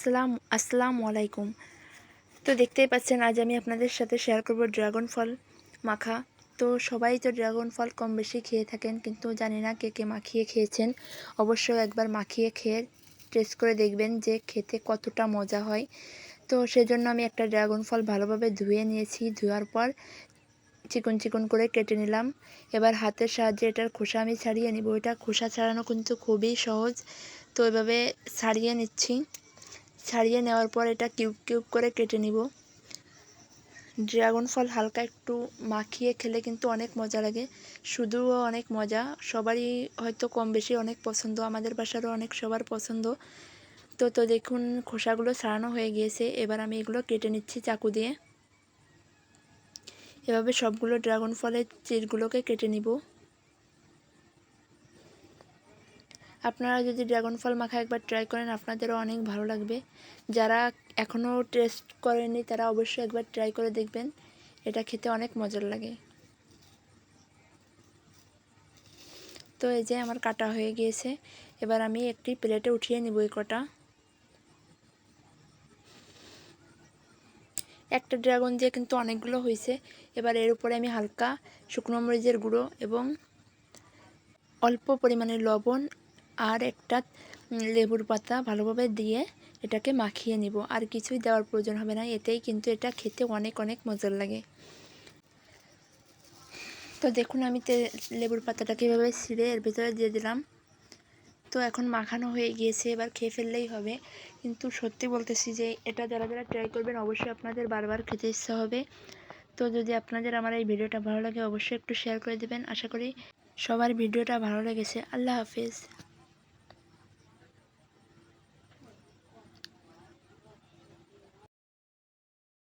আসসালাম, আসসালামু আলাইকুম। তো দেখতেই পাচ্ছেন, আজ আমি আপনাদের সাথে শেয়ার করব ড্রাগন ফল মাখা। তো সবাই তো ড্রাগন ফল কম বেশি খেয়ে থাকেন, কিন্তু জানি না কে কে মাখিয়ে খেয়েছেন। অবশ্যই একবার মাখিয়ে খেয়ে টেস্ট করে দেখবেন যে খেতে কতটা মজা হয়। তো সেজন্য আমি একটা ড্রাগন ফল ভালোভাবে ধুয়ে নিয়েছি। ধোয়ার পর চিকন চিকন করে কেটে নিলাম। এবার হাতের সাহায্যে এটার খোসা আমি ছাড়িয়ে নিব। এটা খোসা ছাড়ানো কিন্তু খুবই সহজ। তো এভাবে ছাড়িয়ে নিচ্ছি। ছাড়িয়ে নেওয়ার পর এটা কিউব কিউব করে কেটে নিব। ড্রাগন ফল হালকা একটু মাখিয়ে খেলে কিন্তু অনেক মজা লাগে। শুধুও অনেক মজা। সবারই হয়তো কম বেশি অনেক পছন্দ, আমাদের বাসারও অনেক সবার পছন্দ। তো তো দেখুন, খোসাগুলো ছাড়ানো হয়ে গিয়েছে। এবার আমি এগুলো কেটে নিচ্ছি চাকু দিয়ে। এভাবে সবগুলো ড্রাগন ফলের চিরগুলোকে কেটে নিব। আপনারা যদি ড্রাগন ফল মাখা একবার ট্রাই করেন, আপনাদেরও অনেক ভালো লাগবে। যারা এখনও টেস্ট করেনি তারা অবশ্যই একবার ট্রাই করে দেখবেন। এটা খেতে অনেক মজার লাগে। তো এই যে আমার কাটা হয়ে গিয়েছে। এবার আমি একটি প্লেটে উঠিয়ে নিব এই কটা। একটা ড্রাগন দিয়ে কিন্তু অনেকগুলো হয়েছে। এবার এর উপরে আমি হালকা শুকনো মরিচের গুঁড়ো এবং অল্প পরিমাণে লবণ আর একটা লেবুর পাতা ভালোভাবে দিয়ে এটাকে মাখিয়ে নিব। আর কিছুই দেওয়ার প্রয়োজন হবে না, এতেই কিন্তু এটা খেতে অনেক অনেক মজার লাগে। তো দেখুন, আমি লেবুর পাতাটাকে এভাবে ছিঁড়ে এর ভিতরে দিয়ে দিলাম। তো এখন মাখানো হয়ে গিয়েছে, এবার খেয়ে ফেললেই হবে। কিন্তু সত্যি বলতেছি যে, এটা যারা যারা ট্রাই করবেন, অবশ্যই আপনাদের বারবার খেতে ইচ্ছা হবে। তো যদি আপনাদের আমার এই ভিডিওটা ভালো লাগে, অবশ্যই একটু শেয়ার করে দেবেন। আশা করি সবার ভিডিওটা ভালো লেগেছে। আল্লাহ হাফিজ।